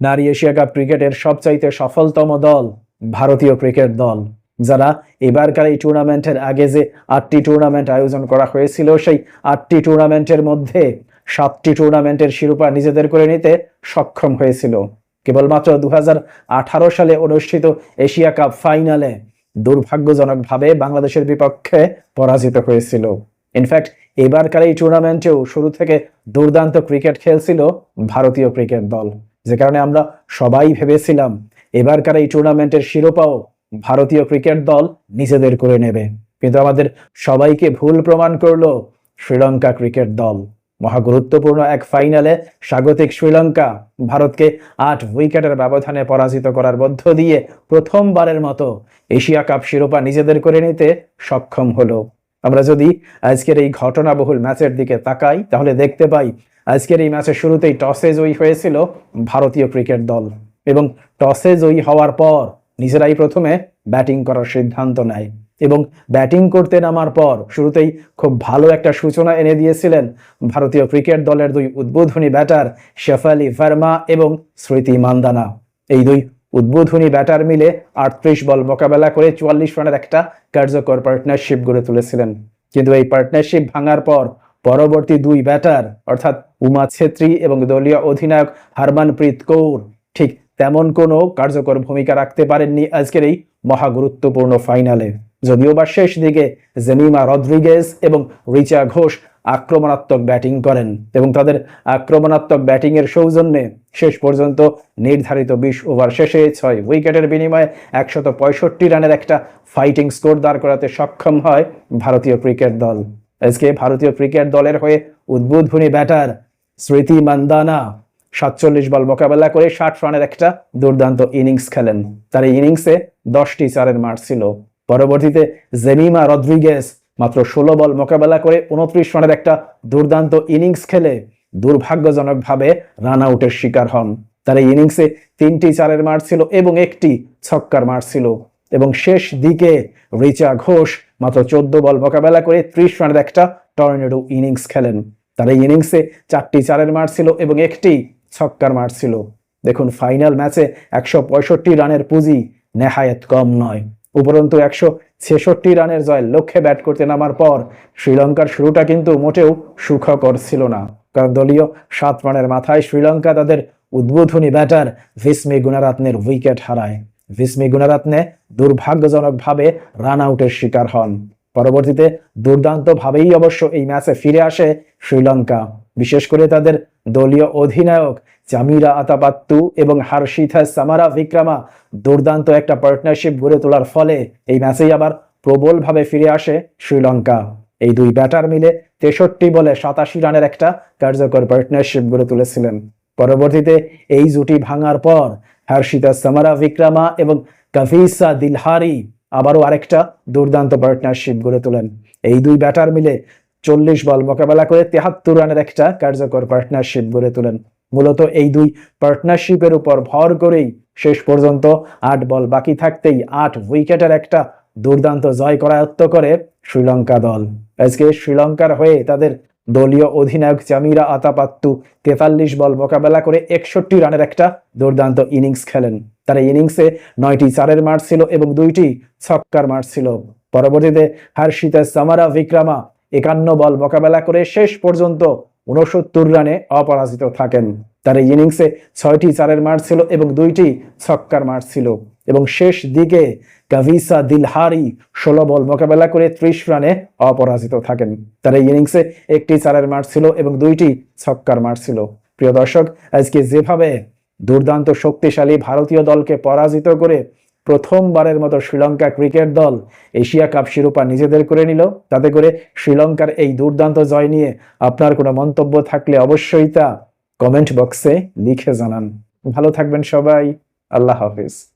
নারী Asia cup ক্রিকেটের সবচাইতে সফলতম দল ভারতীয় ক্রিকেট দল। যারা এবারকার এই টুর্নামেন্টের আগে যে আটটি টুর্নামেন্ট আয়োজন করা হয়েছিল, সেই আটটি টুর্নামেন্টের মধ্যে সাতটি টুর্নামেন্টের শিরোপা নিজেদের করে নিতে সক্ষম হয়েছিল। কেবলমাত্র দু হাজার আঠারো সালে অনুষ্ঠিত এশিয়া কাপ ফাইনালে দুর্ভাগ্যজনকভাবে বাংলাদেশের বিপক্ষে পরাজিত হয়েছিল। ইনফ্যাক্ট এবারকার এই টুর্নামেন্টেও শুরু থেকে দুর্দান্ত ক্রিকেট খেলছিল ভারতীয় ক্রিকেট দল। যে কারণে আমরা সবাই ভেবেছিলাম এবারকার এই টুর্নামেন্টের শিরোপাও ভারতীয় ক্রিকেট দল নিজেদের করে নেবে। কিন্তু আমাদের সবাইকে ভুল প্রমাণ করল শ্রীলঙ্কা ক্রিকেট দল। মহা গুরুত্বপূর্ণ এক ফাইনালে স্বাগতিক শ্রীলঙ্কা ভারতকে আট উইকেটের ব্যবধানে পরাজিত করার মধ্য দিয়ে প্রথমবারের মতো এশিয়া কাপ শিরোপা নিজেদের করে নিতে সক্ষম হলো। আমরা যদি আজকের এই ঘটনাবহুল ম্যাচের দিকে তাকাই, তাহলে দেখতে পাই আজকের এই ম্যাচের শুরুতেই টসে জয়ী হয়েছিল ভারতীয় ক্রিকেট দল এবং টসে জয়ী হওয়ার পর নিজেরাই প্রথমে ব্যাটিং করার সিদ্ধান্ত নেয় এবং ব্যাটিং করতে নামার পর শুরুতেই খুব ভালো একটা সূচনা এনে দিয়েছিলেন ভারতীয় ক্রিকেট দলের দুই উদ্বোধনী ব্যাটার শেফালি ভার্মা এবং স্মৃতি মান্দানা। এই দুই উদ্বোধনী ব্যাটার মিলে আটত্রিশ বল মোকাবেলা করে চুয়াল্লিশ রানের একটা কার্যকর পার্টনারশিপ গড়ে তুলেছিলেন। কিন্তু এই পার্টনারশিপ ভাঙার পর পরবর্তী দুই ব্যাটার, অর্থাৎ উমা ছেত্রী এবং দলীয় অধিনায়ক হারমানপ্রীত কৌর, ঠিক তেমন কোনো কার্যকর ভূমিকা রাখতে পারেননি আজকের এই মহা গুরুত্বপূর্ণ ফাইনালে। যদিও বা শেষ দিকে জেমিমা রদ্রিগেজ এবং রিচা ঘোষ আক্রমণাত্মক ব্যাটিং করেন এবং তাদের আক্রমণাত্মক ব্যাটিংয়ের সৌজন্যে শেষ পর্যন্ত নির্ধারিত বিশ ওভার শেষে ছয় উইকেটের বিনিময়ে একশত রানের একটা ফাইটিং স্কোর দাঁড় করাতে সক্ষম হয় ভারতীয় ক্রিকেট দল। আজকে ভারতীয় ক্রিকেট দলের হয়ে উদ্বোধনী ব্যাটার স্মৃতি মান্দানা সাতচল্লিশ বল মোকাবেলা করে ষাট রানের একটা দুর্দান্ত ইনিংস খেলেন। তার এই ইনিংসে দশটি চারের মার ছিল। পরবর্তীতে জেমিমা রদ্রিগেস মাত্র ষোলো বল মোকাবেলা করে উনত্রিশ রানের একটা দুর্দান্ত ইনিংস খেলে দুর্ভাগ্যজনকভাবে রান আউটের শিকার হন। তার এই ইনিংসে তিনটি চারের মার ছিল এবং একটি ছক্কার মার ছিল। এবং শেষ দিকে রিচা ঘোষ মাত্র চোদ্দ বল মোকাবেলা করে ত্রিশ রানের একটা টর্নেডো ইনিংস খেলেন। তার এই ইনিংসে চারটি চারের মার ছিল এবং একটি ছক্কার মার ছিল। দেখুন, ফাইনাল ম্যাচে একশো পঁয়ষট্টি রানের পুঁজি নেহায়েত কম নয়। উপরন্তু একশো ছেষট্টি রানের জয় লক্ষ্যে ব্যাট করতে নামার পর শ্রীলঙ্কার শুরুটা কিন্তু মোটেও সুখকর ছিল না। কারণ দলীয় সাত রানের মাথায় শ্রীলঙ্কা তাদের উদ্বোধনী ব্যাটার ভিসমি গুণারাত্নের উইকেট হারায়। ভিসমি গুণারাত্নে দুর্ভাগ্যজনকভাবে রান আউটের শিকার হন। পরবর্তীতে দুর্দান্তভাবেই অবশ্য এই ম্যাচে ফিরে আসে শ্রীলঙ্কা। বিশেষ করে তাদের দলীয় অধিনায়ক জামিরা আতাপাত্তু এবং হার্ষিথা সামারা বিক্রামা দুর্দান্ত একটা পার্টনারশিপ গড়ে তোলার ফলে এই ম্যাচেই আবার প্রবলভাবে ফিরে আসে শ্রীলঙ্কা। এই দুই ব্যাটার মিলে তেষট্টি বলে সাতাশি রানের একটা কার্যকর পার্টনারশিপ গড়ে তুলেছিলেন। পরবর্তীতে এই জুটি ভাঙার পর হর্ষিতা সামারা বিক্রামা এবং কাফিসা দিলহারি আবারও আরেকটা দুর্দান্ত পার্টনারশিপ গড়ে তোলেন। এই দুই ব্যাটার মিলে চল্লিশ বল মোকাবেলা করে তেহাত্তর রানের একটা কার্যকর পার্টনারশিপ গড়ে তোলেন। মূলত এই দুই পার্টনারশিপের উপর ভর করেই শেষ পর্যন্ত আট বল বাকি থাকতেই আট উইকেটের একটা দুর্দান্ত জয় করায়ত্ত করে শ্রীলঙ্কা দল। আজকে শ্রীলঙ্কার হয়ে তাদের দলীয় অধিনায়ক জামিরা আতাপাত্তু তেতাল্লিশ বল মোকাবেলা করে একষট্টি রানের একটা দুর্দান্ত ইনিংস খেলেন। তার ইনিংসে নয়টি চারের মার ছিল এবং দুইটি ছক্কার মার ছিল। পরবর্তীতে হার্ষিতা সামারা বিক্রামা একান্ন বল মোকাবেলা করে শেষ পর্যন্ত উনসত্তর রানে অপরাজিত থাকেন। তার এই ইনিংসে ছয়টি চারের মার ছিল এবং দুইটি ছক্কার মার ছিল। এবং শেষ দিকে কাভিসা দিলহারি ষোলো বল মোকাবেলা করে ত্রিশ রানে অপরাজিত থাকেন। তার এই ইনিংসে একটি চারের মার ছিল এবং দুইটি ছক্কার মার ছিল। প্রিয় দর্শক, আজকে যেভাবে দুর্দান্ত শক্তিশালী ভারতীয় দলকে পরাজিত করে প্রথমবারের মতো শ্রীলঙ্কা ক্রিকেট দল এশিয়া কাপ শিরোপা নিজেদের করে নিল। তাতে করে শ্রীলঙ্কার এই দুর্দান্ত জয় নিয়ে আপনার কোনো মন্তব্য থাকলে অবশ্যই তা কমেন্ট বক্সে লিখে জানান। ভালো থাকবেন সবাই। আল্লাহ হাফিজ।